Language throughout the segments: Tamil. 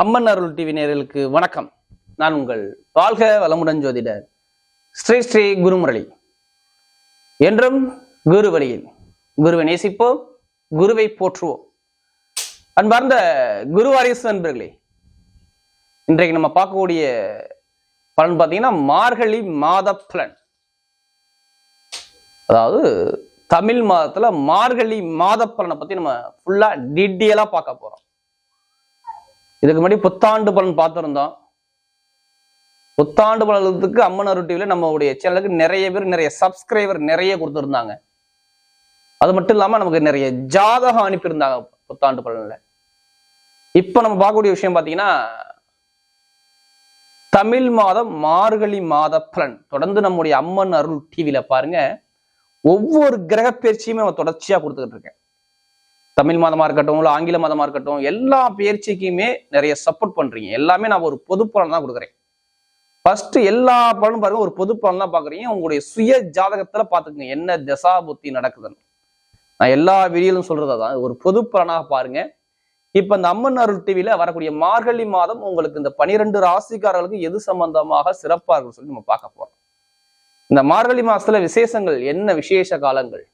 அம்மன் அருள் டிவி நேர்களுக்கு வணக்கம். நான் உங்கள் வாழ்க வளமுடன் ஜோதிடர் ஸ்ரீ ஸ்ரீ குருமுரளி. என்றும் குரு வழியில் குருவை நேசிப்போம் குருவை போற்றுவோம். அன்பார்ந்த குரு வாரிசு நண்பர்களே இன்றைக்கு நம்ம பார்க்கக்கூடிய பலன் பார்த்தீங்கன்னா மார்கழி மாத பலன். அதாவது தமிழ் மாதத்துல மார்கழி மாத பலனை பத்தி நம்ம ஃபுல்லா டீட்டெயிலா பார்க்க போறோம். இதுக்கு முன்னாடி புத்தாண்டு பலன் பார்த்துருந்தோம். புத்தாண்டு பலனத்துக்கு அம்மன் அருள் டிவில நம்மளுடைய சேனலுக்கு நிறைய பேர் நிறைய சப்ஸ்கிரைபர் நிறைய கொடுத்துருந்தாங்க. அது மட்டும் இல்லாம நமக்கு நிறைய ஜாதகம் அனுப்பியிருந்தாங்க புத்தாண்டு பலனில். இப்போ நம்ம பார்க்கக்கூடிய விஷயம் பார்த்தீங்கன்னா தமிழ் மாதம் மார்கழி மாத பலன். தொடர்ந்து நம்முடைய அம்மன் அருள் டிவியில் பாருங்க ஒவ்வொரு கிரக பயிற்சியுமே நம்ம தொடர்ச்சியா கொடுத்துக்கிட்டு இருக்கேன். தமிழ் மதமாக இருக்கட்டும் இல்லை ஆங்கில மதமாக இருக்கட்டும் எல்லா பயிற்சிக்குமே நிறைய சப்போர்ட் பண்றீங்க. எல்லாமே நான் ஒரு பொது பலன் தான் கொடுக்குறேன். ஃபர்ஸ்ட் எல்லா பலனும் பாருங்க ஒரு பொது பலன் தான் பாக்குறீங்க உங்களுடைய சுய ஜாதகத்தில் பாத்துக்கங்க என்ன தசா புத்தி நடக்குதுன்னு. நான் எல்லா வீடியோலும் சொல்றது தான் ஒரு பொது பலனாக பாருங்க. இப்போ இந்த அம்மன் அருள் டிவியில வரக்கூடிய மார்கழி மாதம் உங்களுக்கு இந்த பனிரெண்டு ராசிக்காரர்களுக்கு எது சம்பந்தமாக சிறப்பாக இருக்குன்னு சொல்லி நம்ம பார்க்க போகிறோம் இந்த மார்கழி மாதத்தில் விசேஷங்கள் என்ன விசேஷ காலங்கள்?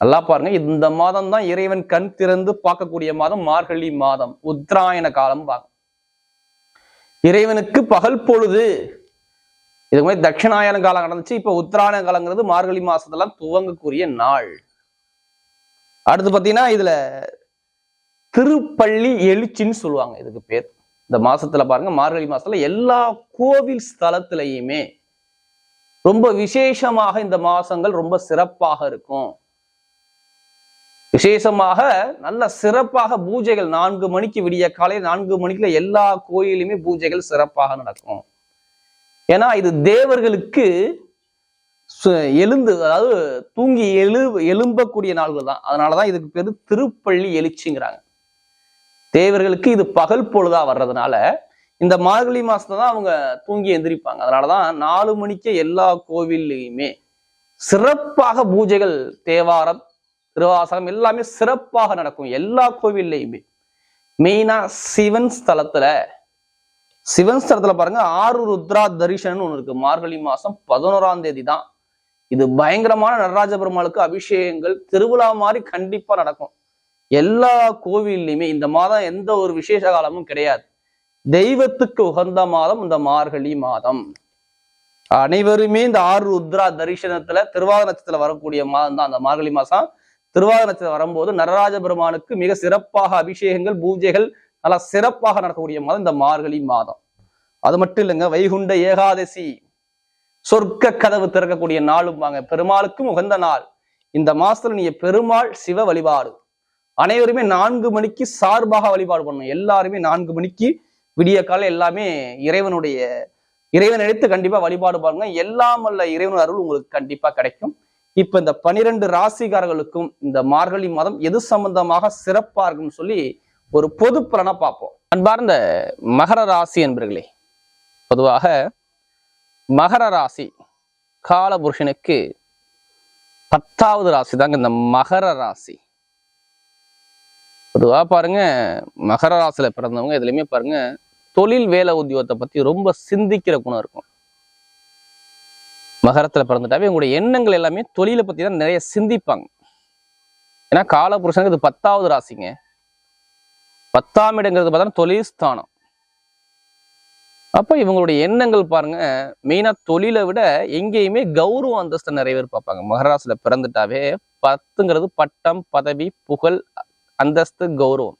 நல்லா பாருங்க. இந்த மாதம் தான் இறைவன் கண் திறந்து பார்க்கக்கூடிய மாதம் மார்கழி மாதம். உத்தராயண காலம் பார்க்க இறைவனுக்கு பகல் பொழுது இதுக்கு மாதிரி தட்சிணாயன காலம் நடந்துச்சு இப்ப உத்தராயண காலங்கிறது மார்கழி மாசத்தெல்லாம் துவங்கக்கூடிய நாள். அடுத்து பாத்தீங்கன்னா இதுல திருப்பள்ளி எழுச்சின்னு சொல்லுவாங்க. இதுக்கு பேர். இந்த மாசத்துல பாருங்க மார்கழி மாசத்துல எல்லா கோவில் ஸ்தலத்திலையுமே ரொம்ப விசேஷமாக இந்த மாசங்கள் ரொம்ப சிறப்பாக இருக்கும். விசேஷமாக நல்ல சிறப்பாக பூஜைகள் நான்கு மணிக்கு விடிய காலை நான்கு மணிக்குள்ள எல்லா கோயிலுமே பூஜைகள் சிறப்பாக நடக்கும். ஏன்னா இது தேவர்களுக்கு சு- எழுந்து அதாவது தூங்கி எழு எழும்பக்கூடிய நாள்கள் தான். அதனாலதான் இதுக்கு பேர் திருப்பள்ளி எழுச்சிங்கிறாங்க. தேவர்களுக்கு இது பகல் பொழுதா வர்றதுனால இந்த மார்கழி மாசத்துல தான் அவங்க தூங்கி எந்திரிப்பாங்க. அதனாலதான் நாலு மணிக்கே எல்லா கோவில்லையுமே சிறப்பாக பூஜைகள் தேவாரம் திருவாசகம் எல்லாமே சிறப்பாக நடக்கும் எல்லா கோவில்லையுமே. மெயினா சிவன் ஸ்தலத்துல சிவன் ஸ்தலத்துல பாருங்க ஆறு ருத்ரா தரிசனம் ஒண்ணு இருக்கு. மார்கழி மாசம் பதினோராம் தேதி தான் இது பயங்கரமான நடராஜ பெருமாளுக்கு அபிஷேகங்கள் திருவிழா மாதிரி கண்டிப்பா நடக்கும். எல்லா கோவில்லையுமே இந்த மாதம் எந்த ஒரு விசேஷ காலமும் கிடையாது. தெய்வத்துக்கு உகந்த மாதம் இந்த மார்கழி மாதம். அனைவருமே இந்த ஆறு ருத்ரா தரிசனத்துல திருவாக நட்சத்திரத்துல வரக்கூடிய மாதம் தான் அந்த மார்கழி மாசம் திருவாத நட்சத்திரம் வரும்போது நடராஜ பெருமானுக்கு மிக சிறப்பாக அபிஷேகங்கள் பூஜைகள் நல்லா சிறப்பாக நடக்கக்கூடிய மாதம் இந்த மார்கழி மாதம். அது மட்டும் இல்லைங்க வைகுண்ட ஏகாதசி. சொர்க்க கதவு திறக்கக்கூடிய நாளும் வாங்க பெருமாளுக்கும் உகந்த நாள். இந்த மாசத்துல நீங்க பெருமாள் சிவ வழிபாடு. அனைவருமே நான்கு மணிக்கு சார்பாக வழிபாடு பண்ணணும். எல்லாருமே நான்கு மணிக்கு விடிய காலை எல்லாமே இறைவனுடைய இறைவன் எடுத்து கண்டிப்பா வழிபாடு பாருங்க. எல்லாம் அல்ல இறைவன் அருள் உங்களுக்கு கண்டிப்பா கிடைக்கும். இப்ப இந்த பனிரெண்டு ராசிகாரர்களுக்கும் இந்த மார்கழி மாதம் எது சம்பந்தமாக சிறப்பா இருக்கும்னு சொல்லி ஒரு பொது பலனா பார்ப்போம். அன்பார்ந்த மகர ராசி என்பர்களே பொதுவாக மகர ராசி காலபுருஷனுக்கு பத்தாவது ராசி தாங்க இந்த மகர ராசி. பொதுவாக பாருங்க மகர ராசியில் பிறந்தவங்க எதுலையுமே பாருங்க தொழில் வேலை உத்தியோகத்தை பத்தி ரொம்ப சிந்திக்கிற குணம் இருக்கும். மகரத்தில் பிறந்துட்டாவே உங்களுடைய எண்ணங்கள் எல்லாமே தொழிலை பற்றி தான் நிறைய சிந்திப்பாங்க. ஏன்னா காலபுருஷனுக்கு இது பத்தாவது ராசிங்க. பத்தாம் இடங்கிறது பார்த்தா தொழில் ஸ்தானம். இவங்களுடைய எண்ணங்கள் பாருங்க மெயினாக தொழிலை விட எங்கேயுமே கௌரவ அந்தஸ்தை நிறைய பேர் பார்ப்பாங்க. மகராசில பிறந்துட்டாவே பத்துங்கிறது பட்டம் பதவி புகழ் அந்தஸ்து கௌரவம்.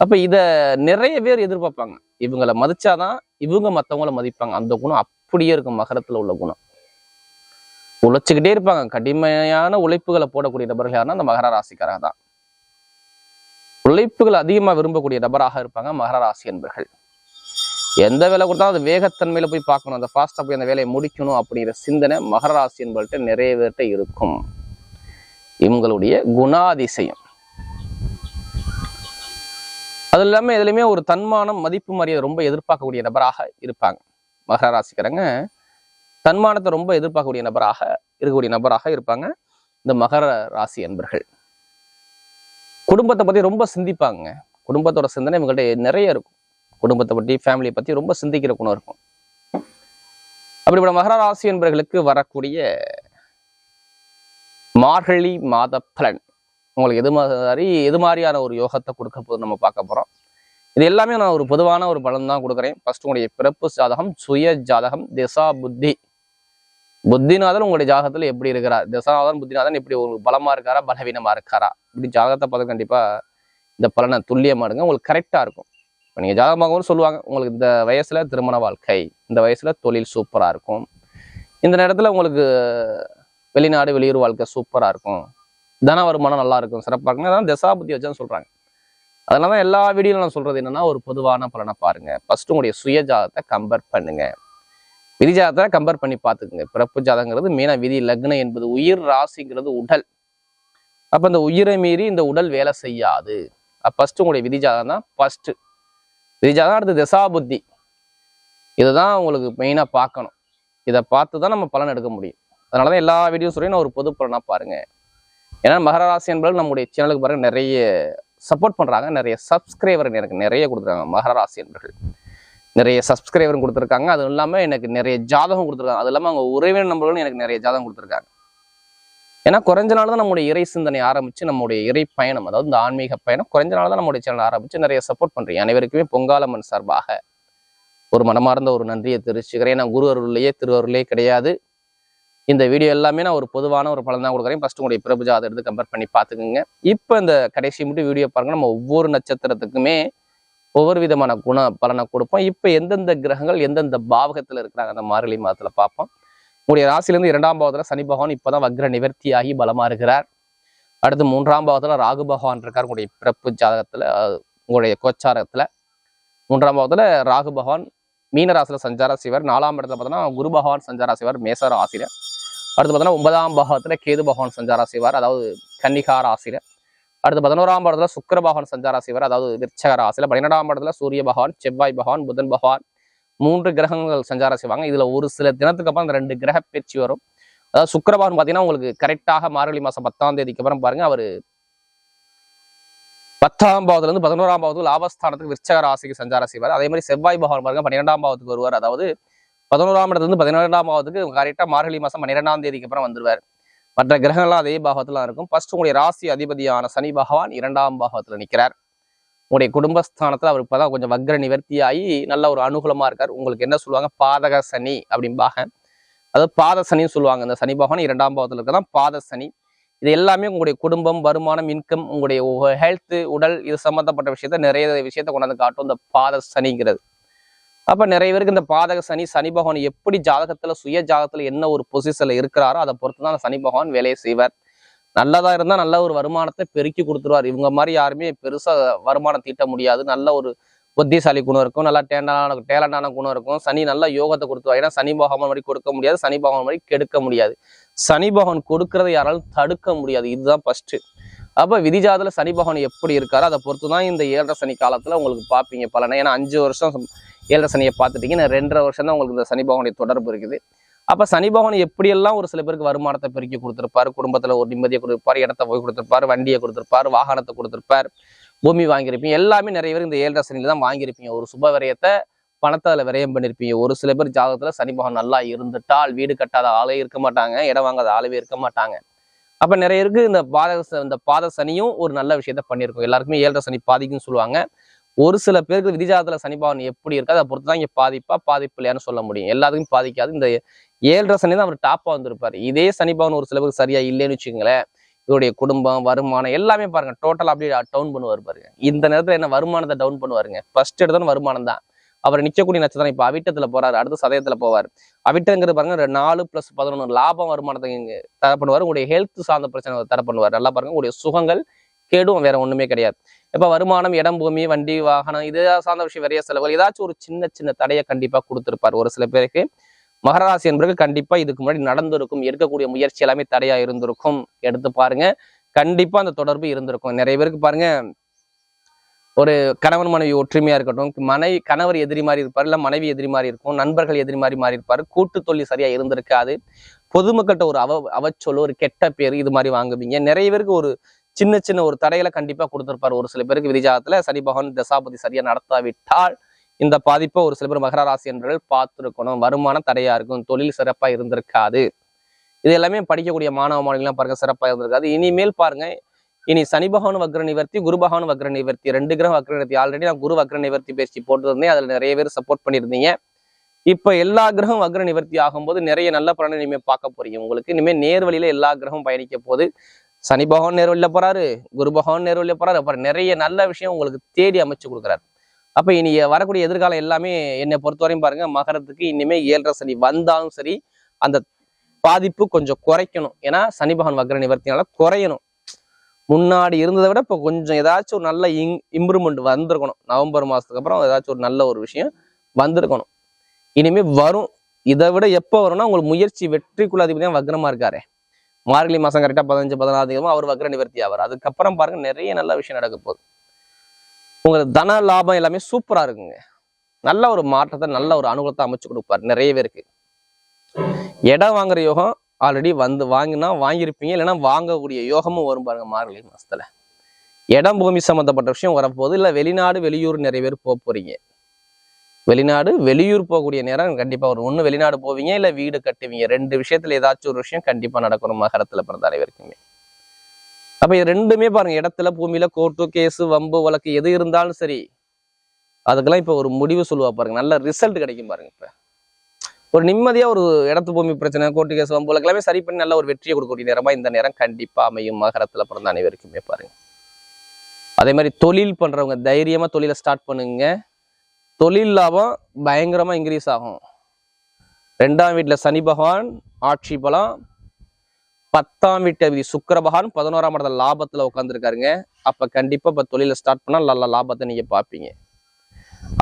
அப்போ இதை நிறைய பேர் எதிர்பார்ப்பாங்க. இவங்களை மதிச்சாதான் இவங்க மற்றவங்கள மதிப்பாங்க. அந்த குணம் அப்படியே இருக்கும் மகரத்தில் உள்ள குணம். உழைச்சிக்கிட்டே இருப்பாங்க. கடுமையான உழைப்புகளை போடக்கூடிய நபர்கள் யாருன்னா அந்த மகர ராசிக்காரங்க தான். உழைப்புகள் அதிகமா விரும்பக்கூடிய நபராக இருப்பாங்க மகர ராசி என்பர்கள். எந்த வேலை கொடுத்தாலும் அது வேகத்தன்மையில போய் பார்க்கணும். அந்த ஃபாஸ்டா போய் அந்த வேலையை முடிக்கணும் அப்படிங்கிற சிந்தனை மகர ராசி என்பவர்கிட்ட நிறைய பேர்கிட்ட இருக்கும். இவங்களுடைய குணாதிசயம். அது இல்லாம எதுலையுமே ஒரு தன்மானம் மதிப்பு மரியாதை ரொம்ப எதிர்பார்க்கக்கூடிய நபராக இருப்பாங்க. மகர ராசிக்காரங்க தன்மானத்தை ரொம்ப எதிர்பார்க்கக்கூடிய நபராக இருக்கக்கூடிய நபராக இருப்பாங்க. இந்த மகர ராசி அன்பர்கள். குடும்பத்தை பத்தி ரொம்ப சிந்திப்பாங்க குடும்பத்தோட சிந்தனை இவங்கள்ட்ட நிறைய இருக்கும். குடும்பத்தை பற்றி ஃபேமிலியை பற்றி ரொம்ப சிந்திக்கிற குணம் இருக்கும். அப்படிப்பட்ட மகர ராசி என்பவர்களுக்கு வரக்கூடிய மார்கழி மாத பலன். உங்களுக்கு எது மாதிரி எது மாதிரியான ஒரு யோகத்தை கொடுக்க போது நம்ம பார்க்க போறோம். இது எல்லாமே நான் ஒரு பொதுவான ஒரு பலன் தான் கொடுக்குறேன். ஃபர்ஸ்ட் உங்களுடைய பிறப்பு ஜாதகம் சுய ஜாதகம் திசா புத்தி. புத்திநாதன் உங்களுடைய ஜாகத்தில் எப்படி இருக்கிறார்? தசநாதன் புத்திநாதன் எப்படி உங்களுக்கு பலமா இருக்காரா? பலவீனமா இருக்காரா? இப்படி ஜாகத்தை பார்த்து கண்டிப்பா இந்த பலனை துல்லியமா எடுங்க. உங்களுக்கு கரெக்டா இருக்கும். இப்போ நீங்க ஜாதகமாகவும் சொல்லுவாங்க உங்களுக்கு இந்த வயசுல திருமண வாழ்க்கை இந்த வயசுல தொழில் சூப்பரா இருக்கும். இந்த நேரத்துல உங்களுக்கு வெளிநாடு வெளியூர் வாழ்க்கை சூப்பரா இருக்கும். தன வருமானம் நல்லா இருக்கும். சிறப்பாக இருக்கும் அதான் தசாபுத்தி வச்சான்னு சொல்றாங்க. அதனால தான் எல்லா வீடியோலும் நான் சொல்றது என்னன்னா ஒரு பொதுவான பலனை பாருங்க. ஃபர்ஸ்ட் உங்களுடைய சுய ஜாதகத்தை கம்பேர் பண்ணுங்க. விதி ஜாதகத்தை கம்பேர் பண்ணி பார்த்துக்குங்க. பிறப்பு ஜாதகங்கிறது மீனா விதி லக்னம் என்பது உயிர் ராசிங்கிறது உடல். அப்ப இந்த உயிரை மீறி இந்த உடல் வேலை செய்யாது. ஃபர்ஸ்ட் உங்களுடைய விதி ஜாதகம் தான் ஃபர்ஸ்ட் விதி ஜாதகம் அடுத்து தசாபுத்தி இதுதான் உங்களுக்கு மெயினாக பார்க்கணும். இதை பார்த்து தான் நம்ம பலன் எடுக்க முடியும். அதனால தான் எல்லா வீடியோ நான் ஒரு பொது பலனாக பாருங்க. ஏன்னா மகர ராசி என்பது நம்முடைய சேனலுக்கு பாருங்க நிறைய சப்போர்ட் பண்றாங்க. நிறைய சப்ஸ்கிரைபர் எனக்கு நிறைய கொடுத்துருக்காங்க மகர ராசி என்பர்கள் நிறைய சப்ஸ்கிரைபரும் கொடுத்துருக்காங்க. அதுவும் இல்லாமல் எனக்கு நிறைய ஜாதகம் கொடுத்துருக்காங்க. அது இல்லாமல் அவங்க உறவினர் நம்பர்களும் எனக்கு நிறைய ஜாதகம் கொடுத்துருக்காங்க. ஏன்னா குறைஞ்ச நாள் தான் நம்முடைய இறை சிந்தனை ஆரம்பித்து நம்முடைய இறை பயணம் அதாவது இந்த ஆன்மீக பயணம் குறைஞ்ச நாள் தான் நம்முடைய சேனல் ஆரம்பித்து நிறைய சப்போர்ட் பண்ணுறீங்க அனைவருக்குமே பொங்காலம்மன் சார்பாக ஒரு மனமார்ந்த ஒரு நன்றியை தெரிவிச்சுக்கிறேன். நான் குரு அருள்லையே திருவருளே கிடையாது. இந்த வீடியோ எல்லாமே நான் ஒரு பொதுவான ஒரு பலன் தான் கொடுக்குறேன். ஃபஸ்ட்டு உங்களுடைய பிரபு ஜாதகம் எடுத்து கம்பேர் பண்ணி பார்த்துக்குங்க. இப்போ இந்த கடைசி மட்டும் வீடியோ பாருங்க. நம்ம ஒவ்வொரு நட்சத்திரத்துக்குமே ஒவ்வொரு விதமான குண பலனை கொடுப்போம். இப்போ எந்தெந்த கிரகங்கள் எந்தெந்த பாவகத்தில் இருக்கிறாங்க அந்த மார்கழி மாதத்தில் பார்ப்போம். உங்களுடைய ராசிலேருந்து இரண்டாம் பாவத்தில் சனி பகவான் இப்போதான் வக்ர நிவர்த்தியாகி பலமாக இருக்கிறார் அடுத்து மூன்றாம் பாவத்தில் ராகு பகவான் இருக்கார் உங்களுடைய பிறப்பு ஜாதகத்தில் உங்களுடைய கோச்சாரத்தில். மூன்றாம் பாவத்தில் ராகு பகவான் மீனராசியில் சஞ்சார செய்வார் நாலாம் இடத்துல பார்த்தோன்னா குரு பகவான் சஞ்சார செய்வார் மேச ராசியில. அடுத்து பார்த்தோன்னா ஒன்பதாம் பாகத்தில் கேது பகவான் சஞ்சாரா செய்வார் அதாவது கன்னிகா ஆசிரியர் அடுத்து பதினோராம் இடத்துல சுக்கர பகவான் சஞ்சாரா செய்வார். அதாவது விருச்சக ராசியில பன்னிரெண்டாம் இடத்துல சூரிய பகவான் செவ்வாய் பகவான் புதன் பகவான் மூன்று கிரகங்கள் சஞ்சாரம் செய்வாங்க. இதுல ஒரு சில தினத்துக்கு அப்புறம் அந்த ரெண்டு கிரக பேச்சு வரும். அதாவது சுக்கரபகவான் பாத்தீங்கன்னா உங்களுக்கு கரெக்டாக மார்கழி மாசம் பத்தாம் தேதிக்கு அப்புறம் பாருங்க அவர் பத்தாம் பாவத்துல இருந்து பதினோராம் பாவத்துக்கு லாபஸ்தானத்துக்கு விருச்சக ராசிக்கு சஞ்சாரம் செய்வார். அதே மாதிரி செவ்வாய் பகவான் பாருங்க பன்னிரெண்டாம் பாவத்துக்கு வருவார். அதாவது பதினோராம் இடத்துல இருந்து பதினேழாம் பாவத்துக்கு கரெக்டாக மார்கழி மாசம் பன்னிரெண்டாம் தேதிக்கு அப்புறம் வந்துருவார். மற்ற கிரகங்கள்லாம் அதே பாகத்தில் இருக்கும். ஃபர்ஸ்ட் உங்களுடைய ராசி அதிபதியான சனி பகவான் இரண்டாம் பாகத்தில் நிற்கிறார் உங்களுடைய குடும்பஸ்தானத்தில் அவர் இப்போதான் கொஞ்சம் வக்ர நிவர்த்தியாகி நல்ல ஒரு அனுகூலமாக இருக்கார். உங்களுக்கு என்ன சொல்லுவாங்க? பாதக சனி அப்படிம்பாங்க. அதாவது பாத சனின்னு சொல்லுவாங்க. இந்த சனி பகவான் இரண்டாம் பாகத்தில் இருக்கதான் பாத சனி. இது எல்லாமே உங்களுடைய குடும்பம் வருமானம் இன்கம் உங்களுடைய ஹெல்த் உடல் இது சம்மந்தப்பட்ட விஷயத்த நிறைய விஷயத்த கொண்டாந்து காட்டும் இந்த பாத சனிங்கிறது. அப்ப நிறைய பேருக்கு இந்த பாதக சனி சனி பகவான் எப்படி ஜாதகத்துல சுய ஜாதகத்துல என்ன ஒரு பொசிஷன்ல இருக்கிறாரோ அதை பொறுத்து தான் அந்த சனி பகவான் வேலையை செய்வார். நல்லதா இருந்தா நல்ல ஒரு வருமானத்தை பெருக்கி கொடுத்துருவார். இவங்க மாதிரி யாருமே பெருசா வருமானம் தீட்ட முடியாது. நல்ல ஒரு புத்திசாலி குணம் இருக்கும். நல்லா டேண்டான டேலண்டான குணம் இருக்கும். சனி நல்ல யோகத்தை கொடுத்துருவார். ஏன்னா சனி பகவான் மாதிரி கொடுக்க முடியாது. சனி பகவான் மாதிரி கெடுக்க முடியாது. சனி பகவான் கொடுக்கறதை யாராலும் தடுக்க முடியாது. இதுதான் ஃபர்ஸ்ட் அப்ப விதிஜாதல சனி பகவான் எப்படி இருக்காரோ அதை பொறுத்து தான் இந்த ஏழரை சனி காலத்துல உங்களுக்கு பார்ப்பீங்க பலனை. ஏன்னா அஞ்சு வருஷம் ஏழரை சனியை பார்த்துட்டீங்க. ரெண்டரை வருஷம் தான் உங்களுக்கு இந்த சனி பகவானுடைய தொடர்பு இருக்குது. அப்போ சனி பகவான் எப்படியெல்லாம் ஒரு சில பேருக்கு வருமானத்தை பெருக்கி கொடுத்துருப்பாரு? குடும்பத்தில் ஒரு நிம்மதியை கொடுத்துருப்பார் இடத்த போய் கொடுத்துருப்பாரு வண்டியை கொடுத்துருப்பாரு வாகனத்தை கொடுத்துருப்பார் பூமி வாங்கியிருப்பீங்க. எல்லாமே நிறைய பேர் இந்த ஏழரை சனியில் தான் வாங்கியிருப்பீங்க. ஒரு சுப விரயத்தை பணத்தை அதில் விரயம் பண்ணியிருப்பீங்க ஒரு சில பேர் ஜாதகத்தில் சனி பகவான் நல்லா இருந்துட்டால் வீடு கட்டாத ஆளே இருக்க மாட்டாங்க. இடம் வாங்காத ஆளவே இருக்க மாட்டாங்க. அப்போ நிறைய பேருக்கு இந்த பாதக ச- இந்த பாத சனியும் ஒரு நல்ல விஷயத்த பண்ணியிருக்கோம். எல்லாருக்குமே ஏழரை சனி பாதிக்குன்னு சொல்லுவாங்க. ஒரு சில பேருக்கு விதிஜாதத்தில் சனி எப்படி இருக்கு அதை பொறுத்து தான் இங்கே பாதிப்பா பாதிப்பு இல்லையான்னு சொல்ல முடியும். எல்லாத்துக்கும் பாதிக்காது. இந்த ஏழரை சனி தான் அவர் டாப்பாக வந்திருப்பார். இதே சனி ஒரு சில பேருக்கு சரியா இல்லைன்னு வச்சுக்கோங்களேன். இவருடைய குடும்பம் வருமானம் எல்லாமே பாருங்க. டோட்டல் அப்படியே டவுன் பண்ணுவார் பாருங்க. இந்த நேரத்தில் என்ன வருமானத்தை டவுன் பண்ணுவாருங்க? ஃபர்ஸ்ட் எடுத்தோன்னு வருமானம் தான். அவர் நிச்சயக்கூடிய நட்சத்திரம் இப்போ அவிட்டத்தில் போறாரு. அடுத்து சதயத்தில் போவார். அவிட்டங்கிறது பாருங்க நாலு பிளஸ் பதினொன்று லாபம் வருமானத்தை தர பண்ணுவார். உங்களுடைய ஹெல்த் சார்ந்த பிரச்சனை தர பண்ணுவார். நல்லா பாருங்க. உங்களுடைய சுகங்கள் கேடும் வேற ஒண்ணுமே கிடையாது. இப்ப வருமானம் இடம் பூமி வண்டி வாகனம் இது சார்ந்த விஷயம் நிறைய செலவுகள். ஏதாச்சும் ஒரு சின்ன சின்ன தடையை கண்டிப்பா கொடுத்துருப்பார் ஒரு சில பேருக்கு. மகராசி என்பவர்கள் கண்டிப்பா இதுக்கு முன்னாடி நடந்திருக்கும் எடுக்கக்கூடிய முயற்சி எல்லாமே தடையா இருந்திருக்கும். எடுத்து பாருங்க. கண்டிப்பா அந்த தொடர்பு இருந்திருக்கும். நிறைய பேருக்கு பாருங்க ஒரு கணவன் மனைவி ஒற்றுமையா இருக்கட்டும் மனைவி கணவர் எதிரி மாதிரி இருப்பார் இல்ல மனைவி எதிரி மாதிரி இருக்கும் நண்பர்கள் எதிரி மாதிரி மாறி இருப்பாரு கூட்டு தொழில் சரியா இருந்திருக்காது. பொதுமக்கள்கிட்ட ஒரு அவ அவச்சொல் ஒரு கெட்ட பேர் இது மாதிரி வாங்குவீங்க. நிறைய பேருக்கு ஒரு சின்ன சின்ன ஒரு தடைகளை கண்டிப்பா கொடுத்துருப்பார். ஒரு சில பேருக்கு விதிஜாதத்துல சனி பகவான் தசாபதி சரியா நடத்தாவிட்டால் இந்த பாதிப்பை ஒரு சில பேர் மகர ராசி என்பவர்கள் பார்த்துருக்கணும். வருமானம் தடையா இருக்கும். தொழில் சிறப்பா இருந்திருக்காது. இது எல்லாமே படிக்கக்கூடிய மாணவ மாணவிகள்லாம் பாருங்க சிறப்பா இருந்திருக்காது. இனிமேல் பாருங்க இனி சனி பகவான் வக்ர நிவர்த்தி குரு பகவான் வக்ர நிவர்த்தி ரெண்டு கிரகம் வக்ர நிவர்த்தி. ஆல்ரெடி நான் குரு வக்ர நிவர்த்தி பேசி போட்டிருந்தேன். அதுல நிறைய பேர் சப்போர்ட் பண்ணியிருந்தீங்க. இப்ப எல்லா கிரகம் வக்ர நிவர்த்தி ஆகும்போது நிறைய நல்ல பலனை இனிமே பார்க்க போறீங்க. உங்களுக்கு இனிமேல் நேர் வழியில எல்லா கிரகம் பயணிக்க போது சனி பகவான் நேர்வழியில் போறாரு குரு பகவான் நேர்வழியில் போறாரு. அப்புறம் நிறைய நல்ல விஷயம் உங்களுக்கு தேடி அமைச்சு கொடுக்குறாரு. அப்போ இனி வரக்கூடிய எதிர்காலம் எல்லாமே என்னை பொறுத்தவரையும் பாருங்க மகரத்துக்கு இனிமே ஏழரை சனி வந்தாலும் சரி அந்த பாதிப்பு கொஞ்சம் குறைக்கணும். ஏன்னா சனி பகவான் வக்ர நிவர்த்தினால குறையணும். முன்னாடி இருந்ததை விட இப்போ கொஞ்சம் ஏதாச்சும் ஒரு நல்ல இங் இம்ப்ரூவ்மெண்ட் வந்திருக்கணும். நவம்பர் மாதத்துக்கு அப்புறம் ஏதாச்சும் ஒரு நல்ல ஒரு விஷயம் வந்திருக்கணும். இனிமேல் வரும். இதை விட எப்போ வரும்னா உங்களுக்கு முயற்சி வெற்றிக்குள்ள அதிபதியாக தான் வக்ரமா இருக்காரு. மார்கழி மாசம் கரெக்டா பதினஞ்சு பதினாறு அவர் வக்ர நிவர்த்தி ஆவார். அதுக்கப்புறம் பாருங்க நிறைய நல்ல விஷயம் நடக்க போகுது. உங்களுக்கு தன லாபம் எல்லாமே சூப்பரா இருக்குங்க. நல்ல ஒரு மாற்றத்தை நல்ல ஒரு அனுகூலத்தை அமைச்சு கொடுப்பாரு நிறைய பேருக்கு. இடம் வாங்குற யோகம் ஆல்ரெடி வந்து வாங்கினா வாங்கியிருப்பீங்க இல்லைன்னா வாங்கக்கூடிய யோகமும் வரும் பாருங்க மார்கழி மாசத்துல. இடம் பூமி சம்மந்தப்பட்ட விஷயம் வரப்போகுது. இல்லை வெளிநாடு வெளியூர் நிறைய பேர் போக போறீங்க. வெளிநாடு வெளியூர் போகக்கூடிய நேரம் கண்டிப்பாக ஒரு ஒன்று வெளிநாடு போவீங்க இல்லை வீடு கட்டுவீங்க. ரெண்டு விஷயத்துல ஏதாச்சும் ஒரு விஷயம் கண்டிப்பாக நடக்கணும் மகரத்தில் பிறந்த அனைவருக்குமே. அப்போ இது ரெண்டுமே பாருங்க. இடத்துல பூமியில கோர்ட்டு கேஸு வம்பு வழக்கு எது இருந்தாலும் சரி அதுக்கெல்லாம் இப்போ ஒரு முடிவு சொல்லுவா பாருங்க. நல்ல ரிசல்ட் கிடைக்கும் பாருங்க இப்போ. ஒரு நிம்மதியாக ஒரு இடத்து பூமி பிரச்சனை கோர்ட்டு கேஸ் வம்பு வழக்கு எல்லாமே சரி பண்ணி நல்ல ஒரு வெற்றியை கொடுக்கக்கூடிய நேரமாக இந்த நேரம் கண்டிப்பாக அமையும் மகரத்தில் பிறந்த அனைவருக்குமே பாருங்க. அதே மாதிரி தொழில் பண்ணுறவங்க தைரியமாக தொழிலை ஸ்டார்ட் பண்ணுங்க. தொழில் லாபம் பயங்கரமாக இன்க்ரீஸ் ஆகும். ரெண்டாம் வீட்டில் சனி பகவான் ஆட்சி பலம். பத்தாம் வீட்டு அதிபதி சுக்கிர பகவான் பதினோராம் இடத்துல லாபத்தில் உட்காந்துருக்காருங்க அப்போ கண்டிப்பாக இப்போ தொழிலை ஸ்டார்ட் பண்ணால் நல்ல லாபத்தை நீங்கள் பார்ப்பீங்க.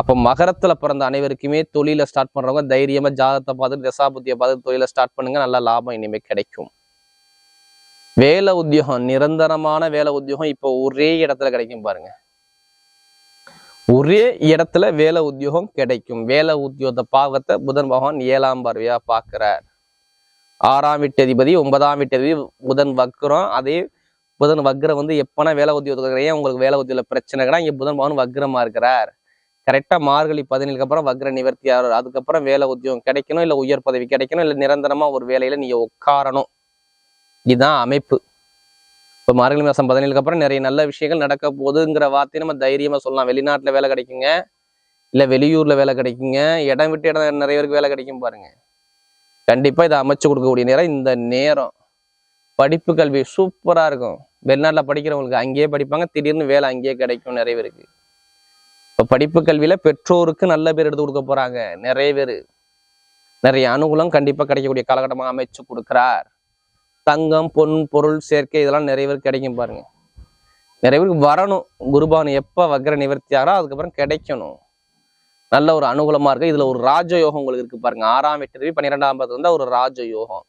அப்போ மகரத்தில் பிறந்த அனைவருக்குமே தொழிலை ஸ்டார்ட் பண்ணுறவங்க தைரியமாக ஜாதகத்தை பார்த்துட்டு தசாபுத்தியை பார்த்து தொழிலை ஸ்டார்ட் பண்ணுங்க நல்ல லாபம் இனிமே கிடைக்கும். வேலை உத்தியோகம் நிரந்தரமான வேலை உத்தியோகம் இப்போ ஒரே இடத்துல கிடைக்கும் பாருங்கள் ஒரே இடத்துல வேலை உத்தியோகம் கிடைக்கும். வேலை உத்தியோகத்தை பாகத்தை புதன் பகவான் ஏழாம் பார்வையா பார்க்கிறார். ஆறாம் வீட்டு அதிபதி ஒன்பதாம் வீட்டு அதிபதி புதன் வக்ரம். அதே புதன் வக்ரம் வந்து எப்பனா வேலை உத்தியோகத்துக்கு ஏன் உங்களுக்கு வேலை உத்தியோக பிரச்சனைனா இங்க புதன் பகவான் வக்ரமா இருக்கிறார். கரெக்டா மார்கழி பதினேழுக்கு அப்புறம் வக்ர நிவர்த்தி ஆகிறார். அதுக்கப்புறம் வேலை உத்தியோகம் கிடைக்கணும் இல்ல உயர் பதவி கிடைக்கணும் இல்ல நிரந்தரமா ஒரு வேலையில நீங்க உட்காரணும். இதுதான் அமைப்பு. இப்போ மார்கழி மாதம் பதினேழுக்கு அப்புறம் நிறைய நல்ல விஷயங்கள் நடக்க போகுதுங்கிற வார்த்தையை நம்ம தைரியமாக சொல்லலாம். வெளிநாட்டில் வேலை கிடைக்குங்க. இல்லை வெளியூரில் வேலை கிடைக்குங்க. இடம் விட்டு இடம் நிறைய பேருக்கு வேலை கிடைக்கும் பாருங்கள் கண்டிப்பாக இதை அமைச்சு கொடுக்கக்கூடிய நேரம் இந்த நேரம். படிப்பு கல்வி சூப்பராக இருக்கும். வெளிநாட்டில் படிக்கிறவங்களுக்கு அங்கேயே படிப்பாங்க. திடீர்னு வேலை அங்கேயே கிடைக்கும் நிறைய பேருக்கு. இப்போ படிப்பு கல்வியில் பெற்றோருக்கு நல்ல பேர் எடுத்து கொடுக்க போகிறாங்க நிறைய பேர். நிறைய அனுகூலம் கண்டிப்பாக கிடைக்கக்கூடிய காலகட்டமாக அமைச்சு கொடுக்குறார். தங்கம் பொன் பொருள் சேர்க்கை இதெல்லாம் நிறைய பேருக்கு கிடைக்கும் பாருங்க. நிறைய பேருக்கு வரணும். குருபானு எப்போ வக்ர நிவர்த்தியாரோ அதுக்கப்புறம் கிடைக்கணும். நல்ல ஒரு அனுகூலமாக இருக்கு. இதில் ஒரு ராஜயோகம் உங்களுக்கு இருக்கு பாருங்க. ஆறாம் வெற்றி பன்னிரெண்டாம் பத்து வந்து ஒரு ராஜயோகம்.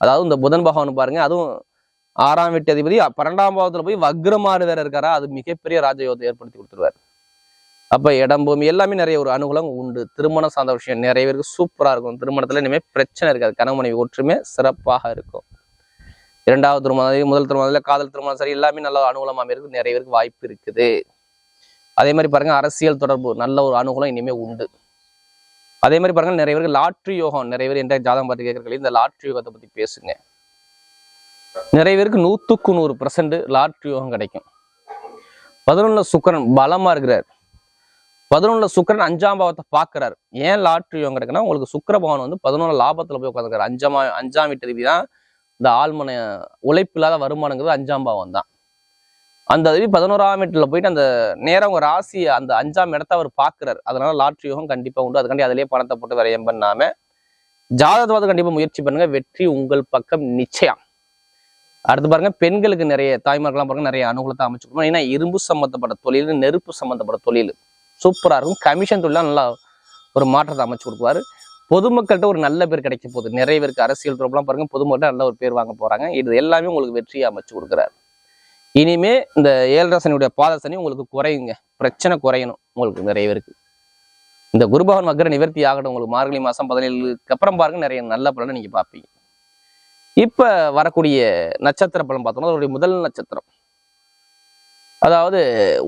அதாவது இந்த புதன் பகவான் பாருங்க அதுவும் ஆறாம் வீட்டு அதிபதி பன்னெண்டாம் பாவத்தில் போய் வக்ரமாறு வேற இருக்காரா அது மிகப்பெரிய ராஜயோகத்தை ஏற்படுத்தி கொடுத்துருவாரு. அப்போ இடம் பூமி எல்லாமே நிறைய ஒரு அனுகூலம் உண்டு. திருமணம் சார்ந்த விஷயம் நிறைய பேருக்கு சூப்பராக இருக்கும். திருமணத்தில் இனிமேல் பிரச்சனை இருக்காது. கணவன் மனைவி சிறப்பாக இருக்கும். இரண்டாவது திருமணம் முதல் திருமணம் காதல் திருமணம் சரி எல்லாமே நல்ல அனுகூலமாக இருக்கு நிறைய பேருக்கு வாய்ப்பு இருக்குது. அதே மாதிரி பாருங்க அரசியல் தொடர்பு நல்ல ஒரு அனுகூலம் இனிமே உண்டு. அதே மாதிரி பாருங்க நிறைய பேருக்கு லாட்ரி யோகம் நிறைய பேர் என்ற ஜாதகம் பார்த்து கேட்கறீங்க இந்த லாட்ரி யோகத்தை பத்தி பேசுங்க. நிறைய பேருக்கு நூத்துக்கு நூறு பர்சன்ட் லாட்ரி யோகம் கிடைக்கும். பதினொன்னுல சுக்கரன் பலமா இருக்கிறார். பதினொன்னுல சுக்கரன் அஞ்சாம் பாவத்தை பாக்குறாரு ஏன் லாட்ரி யோகம் கிடைக்குன்னா உங்களுக்கு சுக்கர பகவான் வந்து பதினொன்று லாபத்துல போய் உட்காந்துருக்காரு அஞ்சாம் அஞ்சாம் வீட்டு தான் இந்த ஆழ்மன உழைப்பு இல்லாத வருமானங்கிறது அஞ்சாம் பாவம் தான் அந்த அதுவே பதினோராம் வீட்டில் போயிட்டு அந்த நேரம் உங்க ராசி அந்த அஞ்சாம் இடத்த அவர் பார்க்குறாரு. அதனால லாட்ரி யோகம் கண்டிப்பாக உண்டு. அதுக்காண்டி அதிலேயே பணத்தை போட்டு விரயம் பண்ணாம ஜாதகத்தை கண்டிப்பாக முயற்சி பண்ணுங்க. வெற்றி உங்கள் பக்கம் நிச்சயம். அடுத்து பாருங்க பெண்களுக்கு நிறைய தாய்மார்கள்லாம் பாருங்க நிறைய அனுகூலத்தை அமைச்சு கொடுக்கணும் ஏன்னா இரும்பு சம்மந்தப்பட்ட தொழில் நெருப்பு சம்பந்தப்பட்ட தொழில். சூப்பராக இருக்கும். கமிஷன் தொழிலாம் நல்லா ஒரு மாற்றத்தை அமைச்சு கொடுப்பாரு. பொதுமக்கள்கிட்ட ஒரு நல்ல பேர் கிடைக்க போகுது. நிறைய பேருக்கு அரசியல் தொடர்புலாம் பாருங்க. பொதுமக்கள்கிட்ட நல்ல ஒரு பேர் வாங்க போறாங்க. இது எல்லாமே உங்களுக்கு வெற்றியை அமைச்சு கொடுக்குறாரு. இனிமே இந்த ஏழரசனுடைய பாதசனி உங்களுக்கு குறையுங்க. பிரச்சனை குறையணும் உங்களுக்கு நிறைய பேருக்கு. இந்த குருபவன் மக்கர நிவர்த்தி ஆகட்டும். உங்களுக்கு மார்கழி மாதம் பதினேழுக்கு அப்புறம் பாருங்க. நிறைய நல்ல பலனை நீங்கள் பார்ப்பீங்க. இப்போ வரக்கூடிய நட்சத்திர பலன் பார்த்தோம்னா அதனுடைய முதல் நட்சத்திரம். அதாவது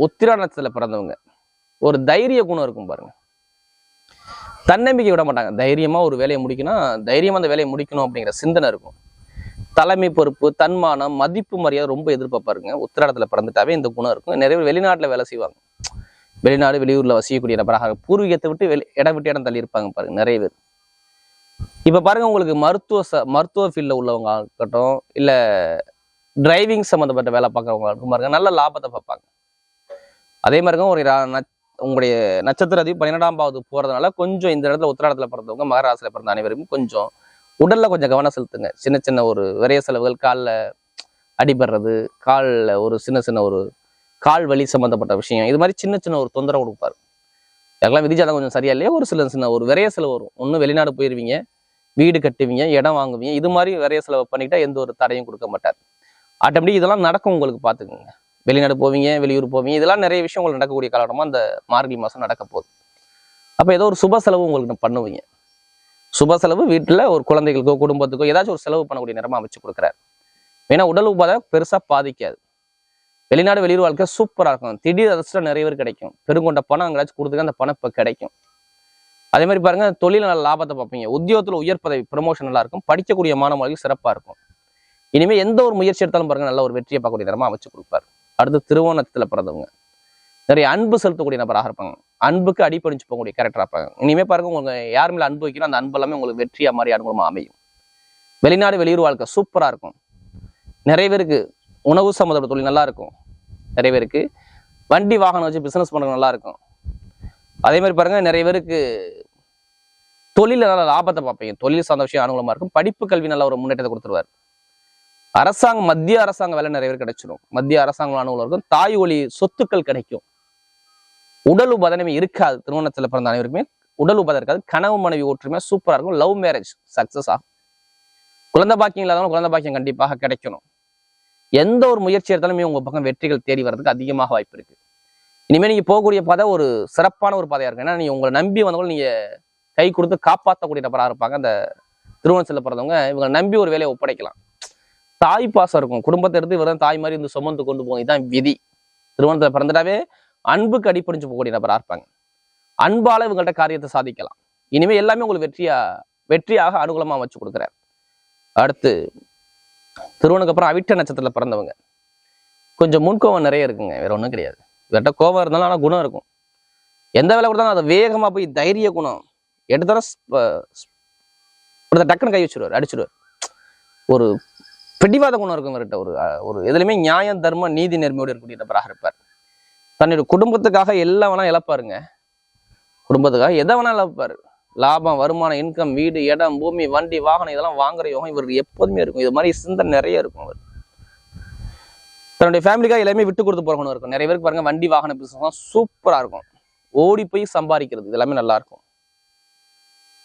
உத்திரா நட்சத்திரத்தில் பிறந்தவங்க. ஒரு தைரிய குணம் இருக்கும் பாருங்க. தன்னம்பிக்கை விட மாட்டாங்க. தைரியமாக ஒரு வேலையை முடிக்கணும். தைரியமாக அந்த வேலையை முடிக்கணும் அப்படிங்கிற சிந்தனை இருக்கும். தலைமை பொறுப்பு தன்மானம் மதிப்பு மரியாதை ரொம்ப எதிர்பார்ப்பாருங்க. உத்திராடத்துல பிறந்துட்டாவே இந்த குணம் இருக்கும். நிறைய பேர் வெளிநாட்டில் வேலை செய்வாங்க. வெளிநாடு வெளியூரில் வசிக்கக்கூடிய நபராக பூர்வீகத்தை விட்டு வெளி இடம் விட்டு இடம் தள்ளி இருப்பாங்க பாருங்க நிறைய பேர். இப்போ பாருங்க உங்களுக்கு மருத்துவ ச மருத்துவ ஃபீல்டில் உள்ளவங்க இருக்கட்டும் இல்லை டிரைவிங் சம்மந்தப்பட்ட வேலை பார்க்குறவங்க இருக்கும் பாருங்க நல்ல லாபத்தை பார்ப்பாங்க. அதே மாதிரி ஒரு உங்களுடைய நட்சத்திர அதிபதி பன்னிரெண்டாம் பாவது போறதுனால கொஞ்சம் இந்த இடத்துல உத்திராடத்தில் பிறந்தவங்க மகராசில பிறந்த அனைவருக்கும் கொஞ்சம் உடல்ல கொஞ்சம் கவனம் செலுத்துங்க. சின்ன சின்ன ஒரு விரைய செலவுகள் காலில் அடிபடுறது காலில் ஒரு சின்ன சின்ன ஒரு கால் வலி சம்மந்தப்பட்ட விஷயம். இது மாதிரி சின்ன சின்ன ஒரு தொந்தரவு கொடுப்பாரு. எல்லாம் விதிஜாதம் கொஞ்சம் சரியா இல்லையா ஒரு சில சின்ன ஒரு விரைய செலவு வரும். ஒன்று வெளிநாடு போயிருவீங்க வீடு கட்டுவீங்க இடம் வாங்குவீங்க இது மாதிரி விரைய செலவு பண்ணிக்கிட்டால் எந்த ஒரு தடையும் கொடுக்க மாட்டார். ஆட்டோமேட்டிக் இதெல்லாம் நடக்கும் உங்களுக்கு பார்த்துக்குங்க. வெளிநாடு போவீங்க வெளியூர் போவீங்க இதெல்லாம் நிறைய விஷயம் உங்களுக்கு நடக்கக்கூடிய காலகட்டமாக அந்த மார்கழி மாதம் நடக்க போகுது. அப்போ ஏதோ ஒரு சுப செலவு உங்களுக்கு பண்ணுவீங்க. சுப செலவு வீட்டில் ஒரு குழந்தைகளுக்கோ குடும்பத்துக்கோ ஏதாச்சும் ஒரு செலவு பண்ணக்கூடிய நேரமாக அமைச்சு கொடுக்குறாரு. ஏன்னா உடல் உபாதை பெருசாக பாதிக்காது. வெளிநாடு வெளியூர் வாழ்க்கை சூப்பராக இருக்கும். திடீர் அதிர்ஷ்டம் நிறைய பேர் கிடைக்கும். பெருங்கொண்ட பணம் அங்கேயாச்சும் கொடுத்துக்க அந்த பணம் இப்போ கிடைக்கும். அதே மாதிரி பாருங்க தொழில் நல்ல லாபத்தை பார்ப்பீங்க. உத்தியோகத்தில் உயர் பதவி ப்ரமோஷன் நல்லா இருக்கும். படிக்கக்கூடிய மாணவர்களுக்கு சிறப்பாக இருக்கும். இனிமேல் எந்த ஒரு முயற்சி எடுத்தாலும் பாருங்க நல்ல ஒரு வெற்றியை பார்க்கக்கூடிய தரமாக அமைச்சு கொடுப்பாரு. அடுத்து திருவோணத்தில் பிறந்தவங்க. நிறைய அன்பு செலுத்தக்கூடிய நபராக இருப்பாங்க. அன்புக்கு அடிப்படிச்சு போகக்கூடிய கேரக்டராக இருப்பாங்க. இனிமே பாருங்க உங்களுக்கு யார் மேலே அன்பு வைக்கணும் அந்த அன்பு எல்லாமே உங்களுக்கு வெற்றியா மாதிரி அனுகூலமாக அமையும். வெளிநாடு வெளியூர் வாழ்க்கை சூப்பராக இருக்கும். நிறைய பேருக்கு உணவு சம்மந்தப்பட்ட தொழில் நல்லா இருக்கும். நிறைய பேருக்கு வண்டி வாகனம் வச்சு பிஸ்னஸ் பண்ணுறது நல்லா இருக்கும். அதே மாதிரி பாருங்க நிறைய பேருக்கு தொழில நல்ல லாபத்தை பார்ப்பீங்க. தொழில் சார்ந்த விஷயம் இருக்கும். படிப்பு கல்வி நல்ல ஒரு முன்னேற்றத்தை கொடுத்துருவார். அரசாங்கம் மத்திய அரசாங்க வேலை நிறைய பேர் கிடைச்சிடும் மத்திய அரசாங்கம் அனுகூலம் தாய் ஒளி சொத்துக்கள் கிடைக்கும். உடல் உபதனமே இருக்காது. திருமணத்தில் பிறந்த அனைவருக்குமே உடல் உபதம் இருக்காது. கனவு மனைவி ஒற்றுமை சூப்பரா இருக்கும். லவ் மேரேஜ் சக்சஸ் ஆகும். குழந்தை பாக்கியம் இல்லாதவங்க குழந்தை பாக்கியம் கண்டிப்பாக கிடைக்கணும். எந்த ஒரு முயற்சி எடுத்தாலுமே உங்க பக்கம் வெற்றிகள் தேடி வர்றதுக்கு அதிகமாக வாய்ப்பு இருக்கு. இனிமே நீங்க போகக்கூடிய பாதை ஒரு சிறப்பான ஒரு பாதையா இருக்கும். ஏன்னா நீங்க உங்களை நம்பி வந்தவங்க நீங்க கை கொடுத்து காப்பாற்றக்கூடிய நபராக இருப்பாங்க. அந்த திருவண்ணத்தில் பிறந்தவங்க இவங்க நம்பி ஒரு வேலையை ஒப்படைக்கலாம். தாய் பாசம் இருக்கும். குடும்பத்தை எடுத்து இவர் தாய் மாதிரி வந்து சுமந்து கொண்டு போகும். இதுதான் விதி. திருமணத்தில் பிறந்துட்டாவே அன்புக்கு அடிப்படைஞ்சு போகக்கூடிய நபராக இருப்பாங்க. அன்பால இவங்கள்ட்ட காரியத்தை சாதிக்கலாம். இனிமே எல்லாமே உங்களுக்கு வெற்றியா வெற்றியாக அனுகூலமா வச்சு கொடுக்குறாரு. அடுத்து திருவனுக்கு அப்புறம் அவிட்ட நட்சத்திரத்தில் பிறந்தவங்க. கொஞ்சம் முன்கோவம் நிறைய இருக்குங்க. வேற ஒன்றும் கிடையாது. இவர்கிட்ட கோவம் இருந்தாலும் ஆனால் குணம் இருக்கும். எந்த வேலை கொடுத்தாலும் அதை வேகமா போய் தைரிய குணம். எடுத்தாலும் டக்குன்னு கை வச்சிருவார் அடிச்சிருவார். ஒரு பிடிவாத குணம் இருக்கும் இவர்கிட்ட ஒரு ஒரு எதுலையுமே நியாயம் தர்மம் நீதி நேர்மையோடு இருக்கக்கூடிய நபராக இருப்பார். தன்னுடைய குடும்பத்துக்காக எல்லாம் வேணா இழப்பாருங்க. குடும்பத்துக்காக எதை வேணா இழப்பாரு. லாபம் வருமானம் இன்கம் வீடு இடம் பூமி வண்டி வாகனம் இதெல்லாம் வாங்குற யோகம் இவருக்கு எப்போதுமே இருக்கும். இது மாதிரி சிந்தனை நிறைய இருக்கும் அவர் தன்னுடைய ஃபேமிலிக்காக எல்லாமே விட்டு கொடுத்து போறவனும் இருக்கும் நிறைய பேருக்கு பாருங்க வண்டி வாகன பிசினஸ் சூப்பராக இருக்கும். ஓடி போய் சம்பாதிக்கிறது இது எல்லாமே நல்லா இருக்கும்.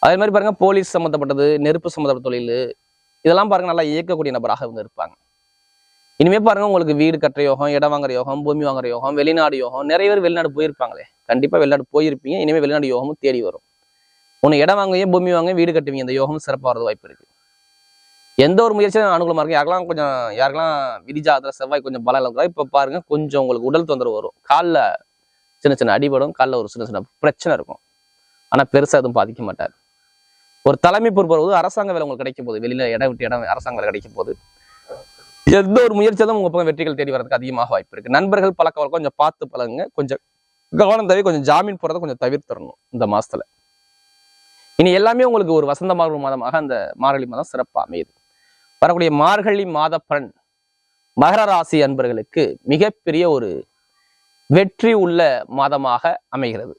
அதே மாதிரி பாருங்க போலீஸ் சம்மந்தப்பட்டது நெருப்பு சம்மந்தப்பட்ட தொழில் இதெல்லாம் பாருங்க நல்லா இயக்கக்கூடிய நபராக இவங்க இருப்பாங்க. இனிமே பாருங்க உங்களுக்கு வீடு கட்டுற யோகம் இடம் வாங்குற யோகம் பூமி வாங்குற யோகம் வெளிநாடு யோகம் நிறைய பேர் வெளிநாடு போயிருப்பாங்களே. கண்டிப்பா வெளிநாடு போயிருப்பீங்க இனிமே வெளிநாடு யோகமும் தேடி வரும். உன்னை இடம் வாங்குவீங்க பூமி வாங்க வீடு கட்டுவீங்க இந்த யோகம் சிறப்பாக வரது வாய்ப்பு இருக்கு. எந்த ஒரு முயற்சியும் அனுகூலமா இருக்கு யாருக்கெல்லாம் கொஞ்சம் யாருக்கெல்லாம் விதிஜாதத்துல செவ்வாய் கொஞ்சம் பலம் இருக்கா இப்போ பாருங்க கொஞ்சம் உங்களுக்கு உடல் தொந்தரவு வரும். காலில் சின்ன சின்ன அடிபடும் காலில் ஒரு சின்ன சின்ன பிரச்சனை இருக்கும். ஆனால் பெருசாக எதுவும் பாதிக்க மாட்டார். ஒரு தலைமை பொறுப்பு அரசாங்க வேலை உங்களுக்கு கிடைக்கும் போது வெளியில இடம் விட்டு இடம் அரசாங்க வேலை கிடைக்கும் போது எந்த ஒரு முயற்சியும் உங்க பக்கம் வெற்றிகள் தேடி வரதுக்கு அதிகமாக வாய்ப்பு இருக்கு. நண்பர்கள் பழக்க வழக்கம் கொஞ்சம் பார்த்து பழகுங்க. கொஞ்சம் கவனம் தவிர கொஞ்சம் ஜாமீன் போறதை கொஞ்சம் தவிர்த்தரணும் இந்த மாசத்துல. இனி எல்லாமே உங்களுக்கு ஒரு வசந்த மார்கழி மாதமாக அந்த மார்கழி மாதம் சிறப்பாக அமையுது. வரக்கூடிய மார்கழி மாத பலன் மகர ராசி அன்பர்களுக்கு மிகப்பெரிய ஒரு வெற்றி உள்ள மாதமாக அமைகிறது.